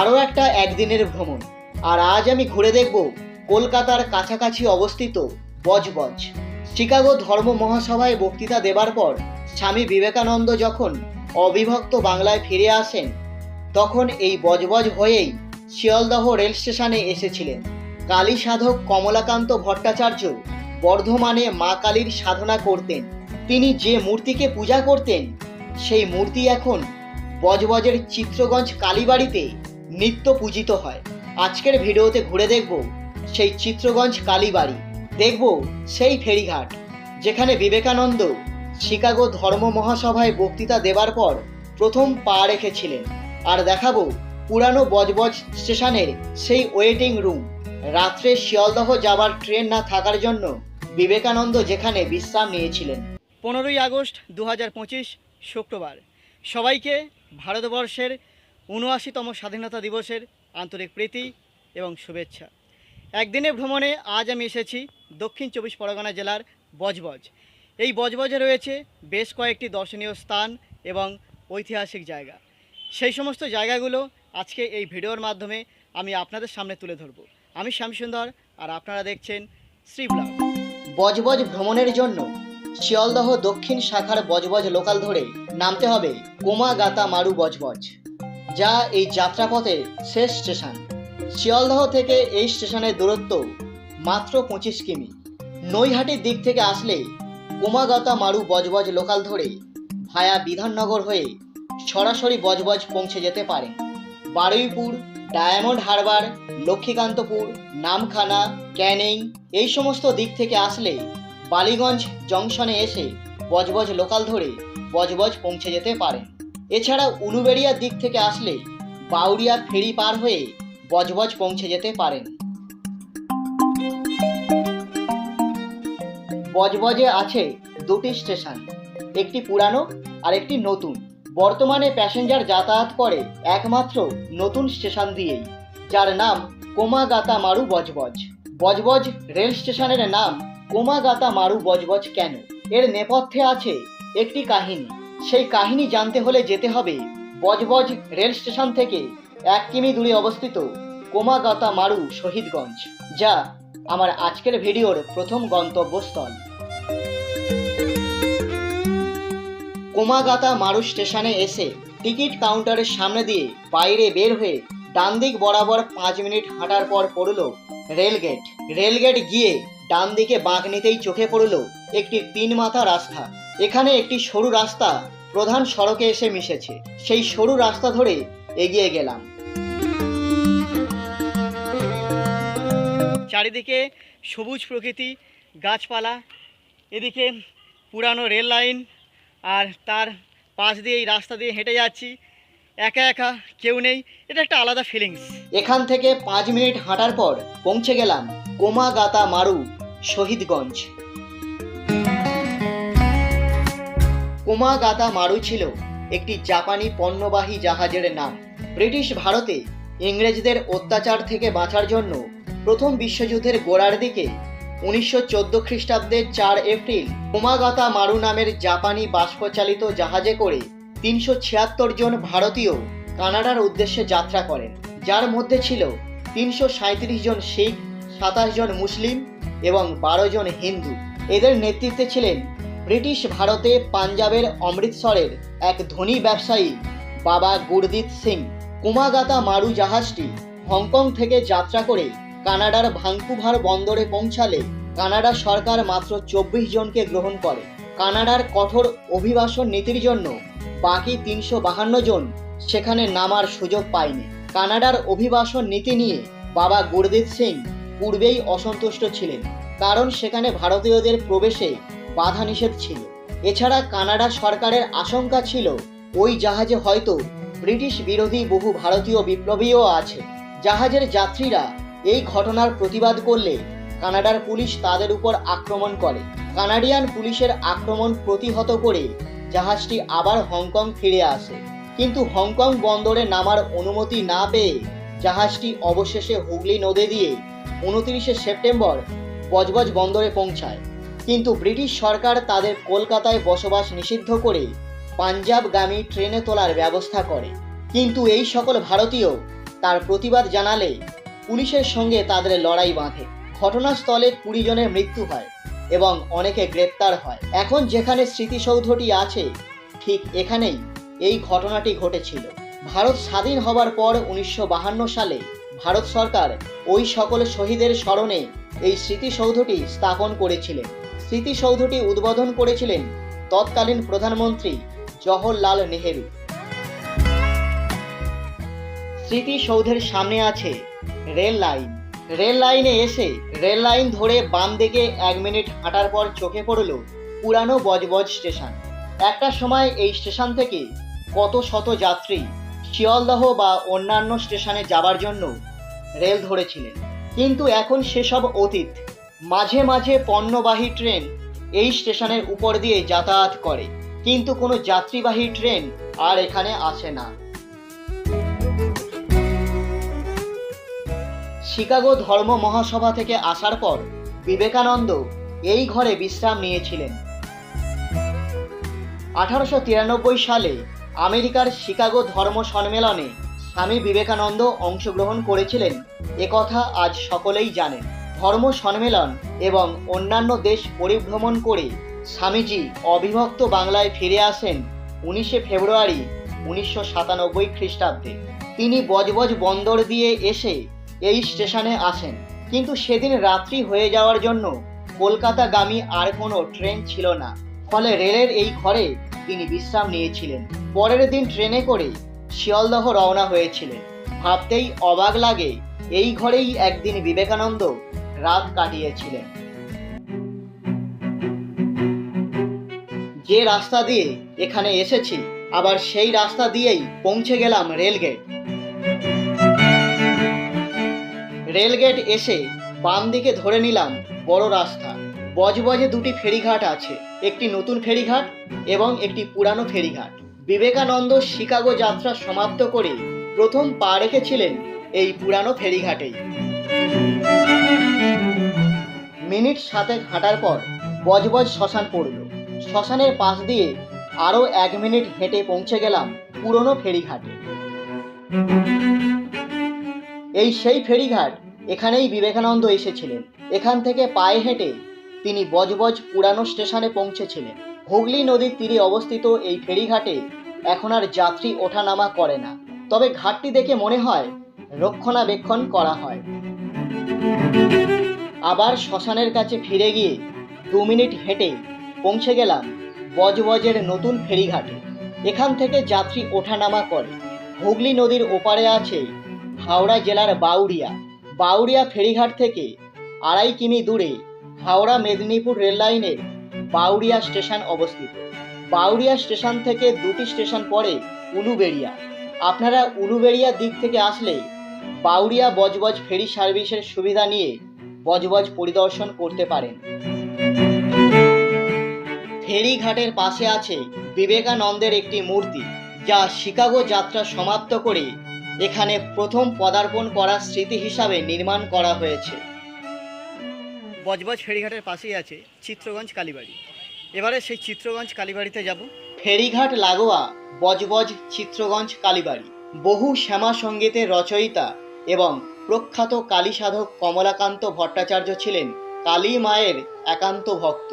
আরও একটা একদিনের ভ্রমণ। আর আজ আমি ঘুরে দেখব কলকাতার কাছাকাছি অবস্থিত বজবজ। শিকাগো ধর্ম মহাসভায় বক্তৃতা দেবার পর স্বামী বিবেকানন্দ যখন অবিভক্ত বাংলায় ফিরে আসেন, তখন এই বজবজ হয়েই শিয়ালদহ রেল স্টেশনে এসেছিলেন। কালী সাধক কমলাকান্ত ভট্টাচার্য বর্ধমানে মা কালীর সাধনা করতেন। তিনি যে মূর্তিকে পূজা করতেন, সেই মূর্তি এখন বজবজের চিত্রগঞ্জ কালীবাড়িতে নিত্য পূজিত হয়। আজকের ভিডিওতে ঘুরে দেখব সেই চিত্রগঞ্জ কালীবাড়ি। দেখব সেই ফেরিঘাট, যেখানে বিবেকানন্দ শিকাগো ধর্ম মহাসভায় বক্তৃতা দেবার পর প্রথম পা রেখেছিলেন। আর দেখাবো পুরানো বজবজ স্টেশনের সেই ওয়েটিং রুম। রাত্রে শিয়ালদহ যাবার ট্রেন না থাকার জন্য বিবেকানন্দ যেখানে বিশ্রাম নিয়েছিলেন। পনেরোই আগস্ট দু শুক্রবার। সবাইকে ভারতবর্ষের উনআশিতম স্বাধীনতা দিবসের আন্তরিক প্রীতি এবং শুভেচ্ছা। একদিনের ভ্রমণে আজ আমি এসেছি দক্ষিণ চব্বিশ পরগনা জেলার বজবজ। এই বজবজে রয়েছে বেশ কয়েকটি দর্শনীয় স্থান এবং ঐতিহাসিক জায়গা। সেই সমস্ত জায়গাগুলো আজকে এই ভিডিওর মাধ্যমে আমি আপনাদের সামনে তুলে ধরব। আমি শ্যামসুন্দর আর আপনারা দেখছেন শ্রী ব্লগ। বজবজ ভ্রমণের জন্য শিয়ালদহ দক্ষিণ শাখার বজবজ লোকাল ধরে নামতে হবে কোমাগাতা মারু বজবজ। যা এই যাত্রাপথের শেষ স্টেশন। শিয়ালদহ থেকে এই স্টেশনের দূরত্ব মাত্র পঁচিশ কিমি। নৈহাটির দিক থেকে আসলে কোমাগাতা মারু বজবজ লোকাল ধরে ভায়া বিধাননগর হয়ে সরাসরি বজবজ পৌঁছে যেতে পারেন Baruipur, Diamond Harbour, Lakshmikantapur, Namkhana Canning এই সমস্ত দিক থেকে আসলে বালিগঞ্জ জংশনে এসে বজবজ লোকাল ধরে বজবজ পৌঁছে যেতে পারেন এছাড়া উলুবেড়িয়ার দিক থেকে আসলে বাউরিয়া ফেরি পার হয়ে বজবজ পৌঁছে যেতে পারেন। বজবজে আছে দুটি স্টেশন, একটি পুরানো আর একটি নতুন। বর্তমানে প্যাসেঞ্জার যাতায়াত করে একমাত্র নতুন স্টেশন দিয়েই, যার নাম Komagata Maru Budge Budge. Budge Budge rail স্টেশনের নাম কোমাগাতা মারু বজবজ কেন? এর নেপথ্যে আছে একটি কাহিনী। সেই কাহিনী জানতে হলে যেতে হবে বজবজ রেল স্টেশন থেকে এক কিমি দূরে অবস্থিত কোমাগাতা মারু শহীদগঞ্জ, যা আমার আজকের ভিডিওর প্রথম গন্তব্যস্থল। কোমাগাতা মারু স্টেশনে এসে টিকিট কাউন্টারের সামনে দিয়ে বাইরে বের হয়ে ডান দিক বরাবর পাঁচ মিনিট হাঁটার পর পড়ল রেলগেট। রেলগেট গিয়ে ডান দিকে বাঁক নিতেই চোখে পড়ল একটি তিন মাথা রাস্তা। এখানে একটি সরু রাস্তা প্রধান সড়কে এসে মিশেছে। সেই সরু রাস্তা ধরে এগিয়ে গেলাম। চারিদিকে সবুজ প্রকৃতি, গাছপালা, এদিকে পুরানো রেল লাইন আর তার পাশ দিয়ে এই রাস্তা দিয়ে হেঁটে যাচ্ছি। একা একা কেউ নেই, এটা একটা আলাদা ফিলিংস এখান থেকে পাঁচ মিনিট হাঁটার পর পৌঁছে গেলাম কোমাগাতা মারু শহীদগঞ্জ। কোমাগাতা মারু ছিল একটি জাপানি পণ্যবাহী জাহাজের নাম। ব্রিটিশ ভারতে ইংরেজদের অত্যাচার থেকে বাঁচার জন্য প্রথম বিশ্বযুদ্ধের গোড়ার দিকে উনিশশো চোদ্দ খ্রিস্টাব্দের চার এপ্রিল কোমাগাতা মারু নামের জাপানি বাষ্পচালিত জাহাজে করে তিনশো ছিয়াত্তর জন ভারতীয় কানাডার উদ্দেশ্যে যাত্রা করেন। যার মধ্যে ছিল তিনশো সাঁত্রিশ জন শিখ, সাতাশ জন মুসলিম এবং বারো জন হিন্দু। এদের নেতৃত্বে ছিলেন ব্রিটিশ ভারতে পাঞ্জাবের অমৃতসরের এক ধনী ব্যবসায়ী, বাবা গুরদীপ সিং, কুমাগাতা মারু জাহাজটি হংকং থেকে যাত্রা করে কানাডার ভাঙ্কুভার বন্দরে পৌঁছালে কানাডা সরকার মাত্র চব্বিশ জনকে গ্রহণ করে। কানাডার কঠোর অভিবাসন নীতির জন্য বাকি তিনশো বাহান্ন জন সেখানে নামার সুযোগ পায়নি। কানাডার অভিবাসন নীতি নিয়ে বাবা গুরদীপ সিং পূর্বেই অসন্তুষ্ট ছিলেন, কারণ সেখানে ভারতীয়দের প্রবেশে বাধা নিষেধ ছিল। এছাড়া কানাডা সরকারের আশঙ্কা ছিল, ওই জাহাজে হয়তো ব্রিটিশ বিরোধী বহু ভারতীয় বিপ্লবীও আছে। জাহাজের যাত্রীরা এই ঘটনার প্রতিবাদ করলে কানাডার পুলিশ তাদের উপর আক্রমণ করে। কানাডিয়ান পুলিশের আক্রমণ প্রতিহত করে জাহাজটি আবার হংকং ফিরে আসে। কিন্তু হংকং বন্দরে নামার অনুমতি না পেয়ে জাহাজটি অবশেষে হুগলি নদী দিয়ে উনত্রিশে সেপ্টেম্বর বজবজ বন্দরে পৌঁছায়। কিন্তু ব্রিটিশ সরকার তাদের কলকাতায় বসবাস নিষিদ্ধ করে পাঞ্জাবগামী ট্রেনে তোলার ব্যবস্থা করে। কিন্তু এই সকল ভারতীয় তার প্রতিবাদ জানালে পুলিশের সঙ্গে তাদের লড়াই বাঁধে। ঘটনাস্থলে কুড়ি জনের মৃত্যু হয় এবং অনেকে গ্রেপ্তার হয়। এখন যেখানে স্মৃতিসৌধটি আছে, ঠিক এখানেই এই ঘটনাটি ঘটেছিল। ভারত স্বাধীন হবার পর উনিশশো সালে ভারত সরকার ওই সকল শহীদের স্মরণে এই স্মৃতিসৌধটি স্থাপন করেছিলেন। স্মৃতিসৌধটি উদ্বোধন করেছিলেন তৎকালীন প্রধানমন্ত্রী জওহরলাল নেহেরু। স্মৃতিসৌধের সামনে আছে রেল লাইন। রেল লাইনে এসে রেল লাইন ধরে বাম দিকে এক মিনিট হাঁটার পর চোখে পড়ল পুরানো বজবজ স্টেশন। একটা সময় এই স্টেশন থেকে কত শত যাত্রী শিয়ালদহ বা অন্যান্য স্টেশনে যাবার জন্য রেল ধরেছিলেন। কিন্তু এখন সেসব অতীত মাঝে মাঝে পণ্যবাহী ট্রেন এই স্টেশনের উপর দিয়ে যাতায়াত করে, কিন্তু কোনো যাত্রীবাহী ট্রেন আর এখানে আসে না। শিকাগো ধর্ম মহাসভা থেকে আসার পর বিবেকানন্দ এই ঘরে বিশ্রাম নিয়েছিলেন। আঠারোশো তিরানব্বই সালে আমেরিকার শিকাগো ধর্ম সম্মেলনে স্বামী বিবেকানন্দ অংশগ্রহণ করেছিলেন একথা আজ সকলেই জানেন। ধর্ম সম্মেলন এবং অন্যান্য দেশ পরিভ্রমণ করে স্বামীজি অবিভক্ত বাংলায় ফিরে আসেন উনিশে ফেব্রুয়ারি উনিশশো সাতানব্বই খ্রিস্টাব্দে। তিনি বজবজ বন্দর দিয়ে এসে এই স্টেশনে আসেন। কিন্তু সেদিন রাত্রি হয়ে যাওয়ার জন্য কলকাতাগামী আর কোনো ট্রেন ছিল না। ফলে রেলের এই ঘরে তিনি বিশ্রাম নিয়েছিলেন। পরের দিন ট্রেনে করে শিয়ালদহ রওনা হয়েছিলেন। ভাবতেই অবাক লাগে, এই ঘরেই একদিন বিবেকানন্দ রাত কাটিয়েছিলেন। যে রাস্তা দিয়ে এখানে এসেছি, আবার সেই রাস্তা দিয়েই পৌঁছে গেলাম রেলগেট। রেলগেট এসে বাম দিকে ধরে নিলাম বড় রাস্তা। বজবজে দুটি ফেরিঘাট আছে, একটি নতুন ফেরিঘাট এবং একটি পুরানো ফেরিঘাট। বিবেকানন্দ শিকাগো যাত্রা সমাপ্ত করে প্রথম পা রেখেছিলেন এই পুরানো ফেরিঘাটেই। মিনিট সাতেক হাঁটার পর বজবজ শ্মশান পড়ল। শ্মশানের পাশ দিয়ে আরও এক মিনিট হেঁটে পৌঁছে গেলাম পুরনো ফেরিঘাটে। এই সেই ফেরিঘাট এখানেই বিবেকানন্দ এসেছিলেন। এখান থেকে পায়ে হেঁটে তিনি বজবজ পুরানো স্টেশনে পৌঁছেছিলেন। হুগলি নদীর তীরে অবস্থিত এই ফেরিঘাটে এখন আর যাত্রী ওঠানামা করে না। তবে ঘাটটি দেখে মনে হয় রক্ষণাবেক্ষণ করা হয়। আবার শ্মশানের কাছে ফিরে গিয়ে দু মিনিট হেঁটে পৌঁছে গেলাম বজবজের নতুন ফেরিঘাটে। এখান থেকে যাত্রী ওঠানামা করে। হুগলি নদীর ওপারে আছে হাওড়া জেলার বাউরিয়া বাউরিয়া ফেরিঘাট থেকে আড়াই কিমি দূরে হাওড়া মেদিনীপুর রেললাইনের বাউরিয়া স্টেশন অবস্থিত। বাউরিয়া স্টেশন থেকে দুটি স্টেশন পরে উলুবেড়িয়া। আপনারা উলুবেড়িয়া দিক থেকে আসলে বাউরিয়া বজবজ ফেরি সার্ভিসের সুবিধা নিয়ে বজবজ পরিদর্শন করতে পারেন। ফেরিঘাটের পাশে আছে বিবেকানন্দের একটি মূর্তি, যা শিকাগো যাত্রা সমাপ্ত করে এখানে প্রথম পদার্পণ করার স্মৃতি হিসাবে নির্মাণ করা হয়েছে। বজবজ ফেরিঘাটের পাশেই আছে চিত্রগঞ্জ কালীবাড়ি। এবারে সেই চিত্রগঞ্জ কালীবাড়িতে যাব। ফেরিঘাট লাগোয়া বজবজ চিত্রগঞ্জ কালীবাড়ি, বহু শ্যামা সঙ্গীতের রচয়িতা এবং প্রখ্যাত কালী সাধক কমলাকান্ত ভট্টাচার্য ছিলেন কালী মায়ের একান্ত ভক্ত,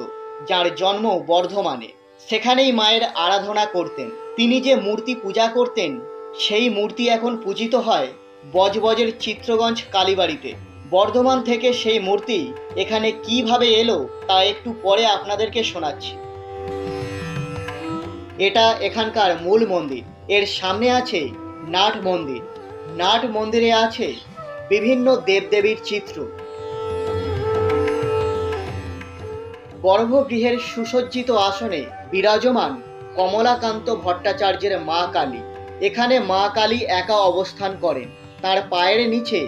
যার জন্ম বর্ধমানে। সেখানেই মায়ের আরাধনা করতেন। তিনি যে মূর্তি পূজা করতেন, সেই মূর্তি এখন পূজিত হয় বজবজের চিত্রগঞ্জ কালীবাড়িতে। বর্ধমান থেকে সেই মূর্তি এখানে কীভাবে এলো, তা একটু পরে আপনাদেরকে শোনাচ্ছি। এটা এখানকার মূল মন্দির। এর সামনে আছে নাট মন্দির। নাট মন্দিরে আছে বিভিন্ন দেবদেবীর চিত্র। গর্ভগৃহের সুসজ্জিত আসনে বিরাজমান কমলাকান্ত ভট্টাচার্যের মা কালী। এখানে মা কালী একা অবস্থান করেন। তার পায়ের নিচে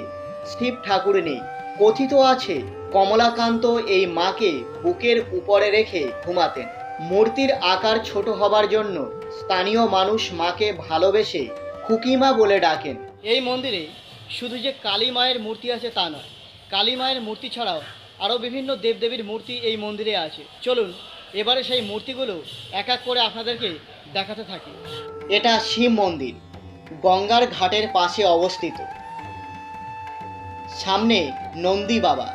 শিব ঠাকুর নেই। কথিত আছে, কমলাকান্ত এই মাকে বুকের উপরে রেখে ঘুমাতেন। মূর্তির আকার ছোট হবার জন্য স্থানীয় মানুষ মাকে ভালোবেসে খুকিমা বলে ডাকেন। এই মন্দিরে শুধু যে কালী মায়ের মূর্তি আছে তা নয়, কালী মায়ের মূর্তি ছাড়াও আরও বিভিন্ন দেবদেবীর মূর্তি এই মন্দিরে আছে। চলুন, এবারে সেই মূর্তিগুলো এক এক করে আপনাদেরকে দেখাতে থাকি। এটা শিব মন্দির, গঙ্গার ঘাটের পাশে অবস্থিত। সামনে নন্দী বাবা,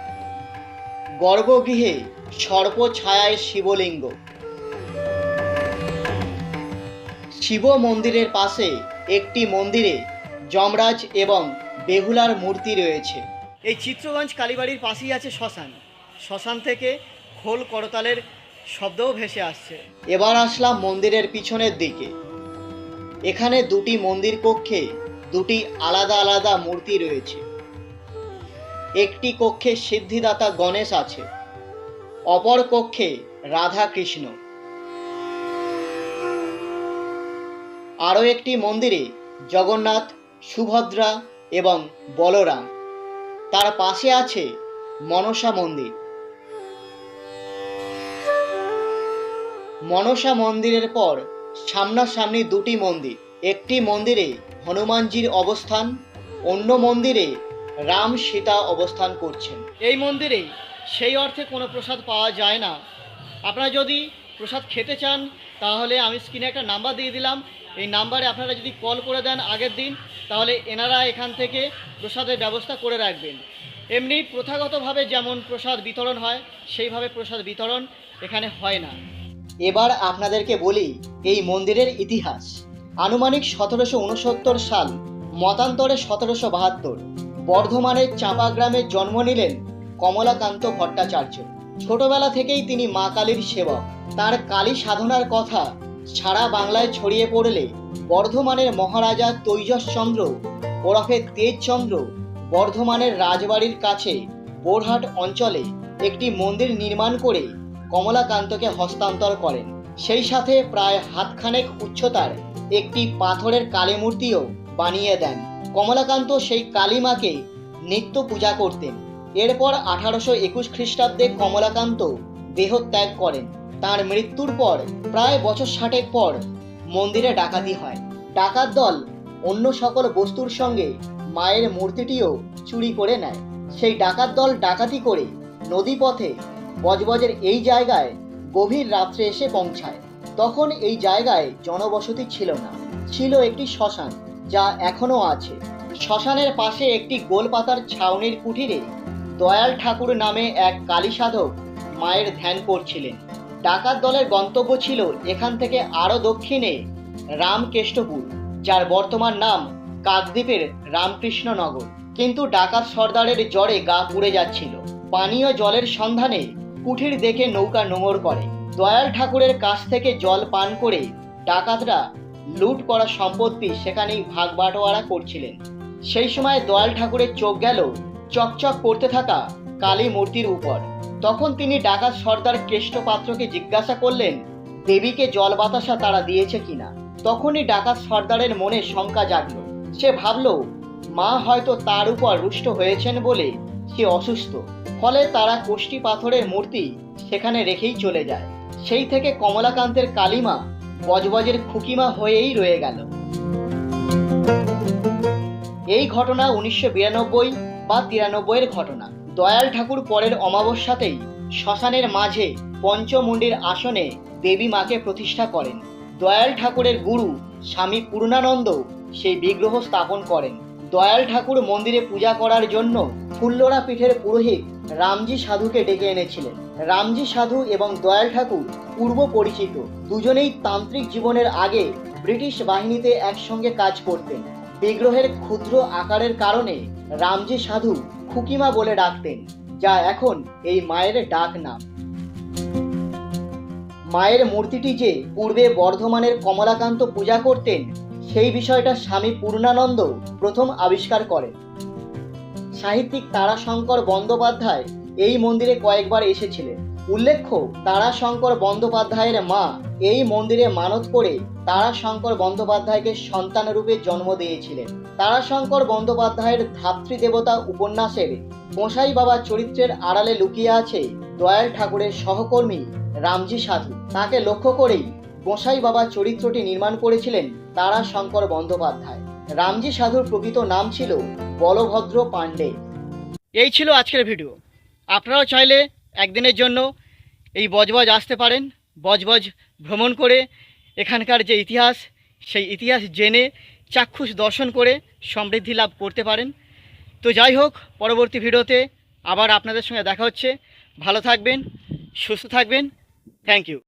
গর্ভগৃহে সর্প ছায়ায় শিবলিঙ্গ। শিব মন্দিরের পাশে একটি মন্দিরে যমরাজ এবং বেহুলার মূর্তি রয়েছে। এই চিত্রগঞ্জ কালীবাড়ির পাশেই আছে শ্মশান। শ্মশান থেকে খোল করতালের শব্দও ভেসে আসছে। এবার আসলাম মন্দিরের পিছনের দিকে। এখানে দুটি মন্দির কক্ষে দুটি আলাদা আলাদা মূর্তি রয়েছে। একটি কক্ষে সিদ্ধিদাতা গণেশ আছে অপর কক্ষে রাধা কৃষ্ণ আরও একটি মন্দিরে জগন্নাথ সুভদ্রা এবং বলরাম। তার পাশে আছে মনসা মন্দির। মনসা মন্দিরের পর সামনাসামনি দুটি মন্দির। একটি মন্দিরে হনুমানজির অবস্থান, অন্য মন্দিরে রাম সীতা অবস্থান করছেন। এই মন্দিরে সেই অর্থে কোনো প্রসাদ পাওয়া যায় না। আপনারা যদি প্রসাদ খেতে চান, তাহলে আমি স্ক্রিনে একটা নাম্বার দিয়ে দিলাম। এই নাম্বারে আপনারা যদি কল করে দেন আগের দিন, তাহলে এনারা এখান থেকে প্রসাদের ব্যবস্থা করে রাখবেন। এমনি প্রথাগতভাবে যেমন প্রসাদ বিতরণ হয়, সেইভাবে প্রসাদ বিতরণ এখানে হয় না। এবার আপনাদেরকে বলি এই মন্দিরের ইতিহাস। আনুমানিক সতেরোশো উনসত্তর সাল, মতান্তরে সতেরোশো বাহাত্তর, বর্ধমানের চাঁপা গ্রামে জন্ম নিলেন কমলাকান্ত ভট্টাচার্য। ছোটবেলা থেকেই তিনি মা কালীর সেবক। তার কালী সাধনার কথা সারা বাংলায় ছড়িয়ে পড়লে বর্ধমানের মহারাজা তৈজসচন্দ্র, ওরফে তেজচন্দ্র বর্ধমানের রাজবাড়ির কাছে বোরহাট অঞ্চলে একটি মন্দির নির্মাণ করে কমলাকান্তকে হস্তান্তর করেন। সেই সাথে প্রায় হাতখানেক উচ্চতার একটি পাথরের কালী মূর্তিও বানিয়ে দেন। কমলাকান্ত সেই কালী মাকে নিত্য পূজা করতেন। এরপর আঠারোশো একুশ খ্রিস্টাব্দে কমলাকান্ত দেহত্যাগ করেন। তার মৃত্যুর পর, প্রায় বছর ষাটেক পর, মন্দিরে ডাকাতি হয়। ডাকাত দল অন্য সকল বস্তুর সঙ্গে মায়ের মূর্তিটিও চুরি করে নেয়। সেই ডাকাত দল ডাকাতি করে নদীপথে বজবজের এই জায়গায় গভীর রাত্রে এসে পৌঁছায়। তখন এই জায়গায় জনবসতি ছিল না। ছিল একটি শ্মশান, যা এখনও আছে। শ্মশানের পাশে একটি গোলপাতার ছাউনির কুঠিরে দয়াল ঠাকুর নামে এক কালী সাধক মায়ের ধ্যান করছিলেন। ডাকাত দলের গন্তব্য ছিল এখান থেকে আরও দক্ষিণে রামকেষ্টপুর, যার বর্তমান নাম কাকদ্বীপের রামকৃষ্ণনগর। কিন্তু ডাকাত সর্দারের জ্বরে গা পুড়ে যাচ্ছিল। পানীয় জলের সন্ধানে কুঠির দেখে নৌকা নোঙর করে। দয়াল ঠাকুরের কাছ থেকে জল পান করে ডাকাতরা লুট করা সম্পত্তি সেখানেই ভাগ বাটোয়ারা করছিলেন। সেই সময় দয়াল ঠাকুরের চোখ গেল, চকচক করতে থাকা কালী মূর্তির উপর। তখন তিনি ডাকাত সর্দার কেষ্টপাত্রকে জিজ্ঞাসা করলেন, দেবীকে জল বাতাসা তারা দিয়েছে কিনা? তখনই ডাকাত সর্দারের মনে শঙ্কা জাগলো। সে ভাবল, মা হয়তো তার উপর রুষ্ট হয়েছেন বলে সে অসুস্থ। ফলে তারা কোষ্টি পাথরের মূর্তি সেখানে রেখেই চলে যায়। সেই থেকে কমলাকান্তের কালিমা বজবজের খুকিমা হয়েই রয়ে গেল। এই ঘটনা উনিশশো বিরানব্বই বা তিরানব্বইয়ের ঘটনা। দয়াল ঠাকুর পরের অমাবস্যাতেই শ্মশানের মাঝে পঞ্চমুণ্ডির আসনে দেবী মাকে প্রতিষ্ঠা করেন। দয়াল ঠাকুরের গুরু স্বামী পূর্ণানন্দ সেই বিগ্রহ স্থাপন করেন। দয়াল ঠাকুর মন্দিরে পূজা করার জন্য ফুল্লরা পীঠের পুরোহিত রামজি সাধুকে ডেকে এনেছিলেন। রামজি সাধু এবং দয়াল ঠাকুর পূর্ব পরিচিত, দুজনেই তান্ত্রিক জীবনের আগে ব্রিটিশ বাহিনীতে একসঙ্গে কাজ করতেন। বিগ্রহের ক্ষুদ্র আকারের কারণে রামজি সাধু খুকিমা বলে ডাকতেন, যা এখন এই মায়ের ডাক নাম। মায়ের মূর্তিটি যে পূর্বে বর্ধমানের কমলাকান্ত পূজা করতেন, সেই বিষয়টা স্বামী পূর্ণানন্দ প্রথম আবিষ্কার করেন। সাহিত্যিক তারাশঙ্কর বন্দ্যোপাধ্যায় এই মন্দিরে কয়েকবার এসেছিলেন। উল্লেখ্য, তারাশঙ্কর বন্দ্যোপাধ্যায়ের মা। এই মন্দিরে মানত করে তারাশঙ্কর বন্দ্যোপাধ্যায়কে সন্তান রূপে জন্ম দিয়েছিলেন। তারাশঙ্কর বন্দ্যোপাধ্যায়ের ধাত্রী দেবতা উপন্যাসের গোসাই বাবা চরিত্রের আড়ালে লুকিয়ে আছে দয়াল ঠাকুরের সহকর্মী রামজি সাধু। তাকে লক্ষ্য করেই গোসাই বাবা চরিত্রটি নির্মাণ করেছিলেন তারাশঙ্কর বন্দ্যোপাধ্যায়। রামজি সাধুর প্রকৃত নাম ছিল বলভদ্র পাণ্ডে। এই ছিল আজকের ভিডিও। আপনারাও চাইলে একদিনের জন্য এই বজবজ আসতে পারেন, বজবজ ভ্রমণ করে এখানকার যে ইতিহাস, সেই ইতিহাস জেনে চাক্ষুষ দর্শন করে সমৃদ্ধি লাভ করতে পারেন। তো যাই হোক, পরবর্তী ভিডিওতে আবার আপনাদের সঙ্গে দেখা হচ্ছে। ভালো থাকবেন, সুস্থ থাকবেন। Thank you.